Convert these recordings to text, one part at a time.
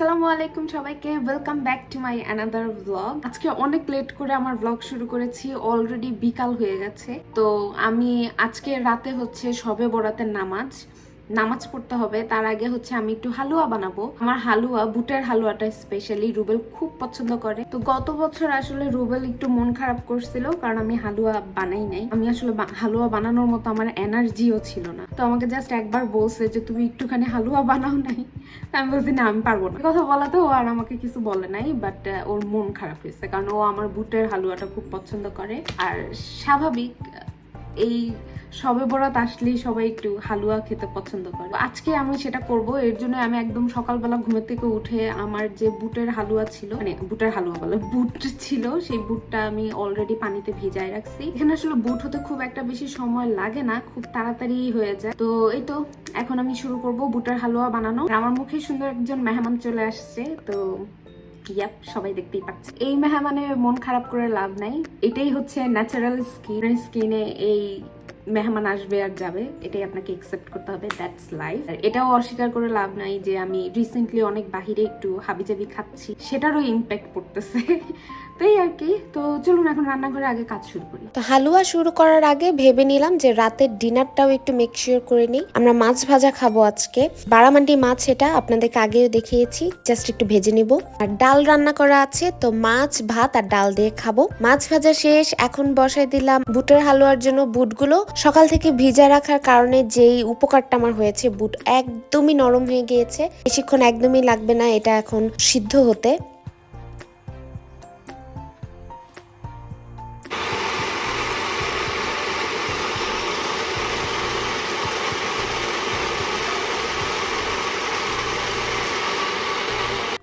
আসসালামু আলাইকুম সবাইকে welcome back to my another blog আজকে অনেক লেট করে আমার ব্লগ শুরু করেছি অলরেডি বিকাল হয়ে গেছে। তো আমি আজকে রাতে হচ্ছে সবে বরাতের নামাজ। নামাজ পড়তে হবে, তার আগে হচ্ছে আমি একটু হালুয়া বানাবো। আমার হালুয়া, বুটের হালুয়াটা স্পেশালি রুবেল খুব পছন্দ করে। তো গত বছর আসলে রুবেল একটু মন খারাপ করছিল, কারণ আমি হালুয়া বানাই নাই। আমি আসলে হালুয়া বানানোর মতো আমার এনার্জিও ছিল না। তো আমাকে জাস্ট একবার বলছে যে, তুমি একটুখানি হালুয়া বানাও নাই? আমি বলছি, না, আমি পারব না। কথা বলাতে ও আর আমাকে কিছু বলে নাই বাট ওর মন খারাপ হয়েছে। কারণ ও আমার বুটের হালুয়াটা খুব পছন্দ করে। আর স্বাভাবিক এই সবে বরাত আসলেই সবাই একটু হালুয়া খেতে পছন্দ করে। আজকে আমি সেটা করব, এর জন্য আমি একদম সকালবেলা ঘুমের থেকে উঠে আমার যে বুটের হালুয়া ছিল মানে বুটের হালুয়া বলে, বুট ছিল, সেই বুটটা আমি অলরেডি পানিতে ভিজায় রাখছি। এখানে আসলে বুট হতে খুব একটা বেশি সময় লাগে না, খুব তাড়াতাড়ি হয়ে যায়। তো এই তো, এখন আমি শুরু করব বুটের হালুয়া বানানো। আমার মুখে সুন্দর একজন মেহমান চলে আসছে, তো ইয়াপ, সবাই দেখতেই পাচ্ছে। এই মেহমানে মন খারাপ করে লাভ নাই। এটাই হচ্ছে ন্যাচারাল স্কিন স্কিনে এই মেহমান আসবে আর যাবে, এটাই আপনাকে একসেপ্ট করতে হবে দ্যাটস লাইফ আর এটাও অস্বীকার করে লাভ নাই যে আমি রিসেন্টলি অনেক বাহিরে একটু হাবিজাবি খাচ্ছি, সেটারও ইম্প্যাক্ট পড়তেছে। আর কি, তো চলুন এখন রান্নাঘরে আগে কাজ শুরু করি। তো হালুয়া শুরু করার আগে ভেবে নিলাম যে রাতের ডিনারটাও একটু মেক শিওর করে নিই। আমরা মাছ ভাজা খাব আজকে। বারামান্ডি মাছ এটা আপনাদেরকে আগেও দেখিয়েছি জাস্ট একটু ভেজে নিব। আর ডাল রান্না করা আছে, তো মাছ, ভাত আর ডাল দিয়ে খাব। মাছ ভাজা শেষ, এখন বসাই দিলাম বুটের হালুয়ার জন্য বুটগুলো। সকাল থেকে ভিজা রাখার কারণে যেই উপকারটা আমার হয়েছে, বুট একদমই নরম হয়ে গিয়েছে। বেশিক্ষণ একদমই লাগবে না, এটা এখন সিদ্ধ হতে।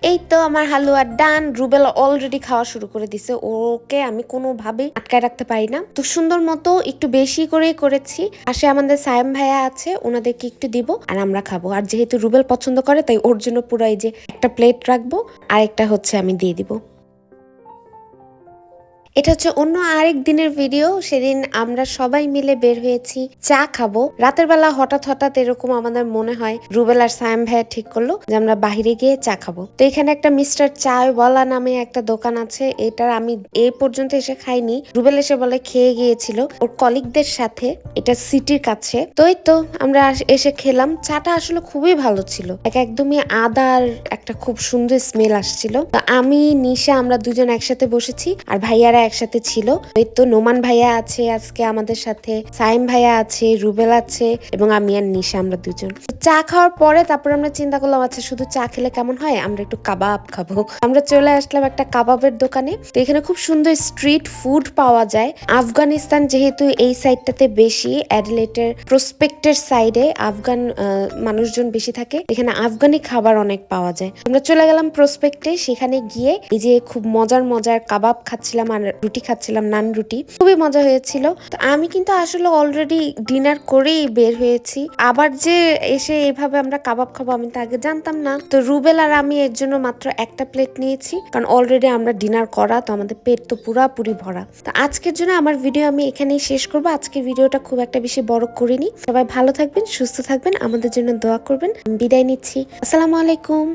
এই তো আমার হালুয়ার ডান, রুবেল অলরেডি খাওয়া শুরু করে দিছে। ওকে আমি কোনোভাবে আটকায় রাখতে পারি না। তো সুন্দর মতো একটু বেশি করেই করেছি। পাশে আমাদের সায়েম ভাইয়া আছে, ওনাদেরকে একটু দিব আর আমরা খাব। আর যেহেতু রুবেল পছন্দ করে, তাই ওর জন্য পুরো এই যে একটা প্লেট রাখব। আর একটা হচ্ছে আমি দিয়ে দিব। এটা হচ্ছে অন্য আরেক দিনের ভিডিও। সেদিন আমরা সবাই মিলে বের হয়েছি, চা খাব। রাতের বেলা হঠাৎ হঠাৎ এরকম আমাদের মনে হয় রুবেল আর সায়াম ভাইয়া ঠিক করল যে আমরা বাহিরে গিয়ে চা খাব। তো এখানে একটা মিস্টার চায় বলা নামে একটা দোকান আছে, এটার আমি এ পর্যন্ত এসে খাইনি। রুবেল এসে বলে খেয়ে গিয়েছিল। ওর কলিগদের সাথে, এটা সিটির কাছে। তো এই তো আমরা এসে খেলাম। চাটা আসলে খুবই ভালো ছিল। এক একদমই আদার একটা খুব সুন্দর স্মেল আসছিল। তো আমি, নিশা, আমরা দুজন একসাথে বসেছি। আর ভাইয়ারা একসাথে ছিল। ওই তো নোমান ভাইয়া আছে, আজকে আমাদের সাথে সাইম ভাইয়া আছে, রুবেল আছে এবং আমি আর নিশা, আমরা দুজন। চা খাওয়ার পরে তারপর আমরা চিন্তা করলাম আচ্ছা শুধু চা খেলে কেমন হয়? আমরা একটু কাবাব খাব। আমরা চলে আসলাম একটা কাবাবের দোকানে। তো এখানে খুব সুন্দর স্ট্রিট ফুড পাওয়া যায়। আফগানিস্তান যেহেতু এই সাইডটাতে বেশি, অ্যাডিলেটের প্রসপেক্টের সাইডে আফগান মানুষজন বেশি থাকে। এখানে আফগানি খাবার অনেক পাওয়া যায়। আমরা চলে গেলাম প্রসপেক্টে। সেখানে গিয়ে এই যে খুব মজার মজার কাবাব খাচ্ছিলাম আর রুটি খাচ্ছিলাম, নান রুটি। খুবই মজা হয়েছিল। তো আমি কিন্তু আসলে অলরেডি ডিনার করেই বের হয়েছি। আবার যে এসে এভাবে আমরা কাবাব খাব আমি তো আগে জানতাম না। তো রুবেল আর আমি এর জন্য মাত্র একটা প্লেট নিয়েছি। কারণ অলরেডি আমরা ডিনার করা, তো আমাদের পেট তো পুরাপুরি ভরা। তো আজকের জন্য আমার ভিডিও আমি এখানেই শেষ করব। আজকের ভিডিওটা খুব একটা বেশি বড় করিনি। সবাই ভালো থাকবেন, সুস্থ থাকবেন। আমাদের জন্য দোয়া করবেন। বিদায় নিচ্ছি। আসসালামু আলাইকুম।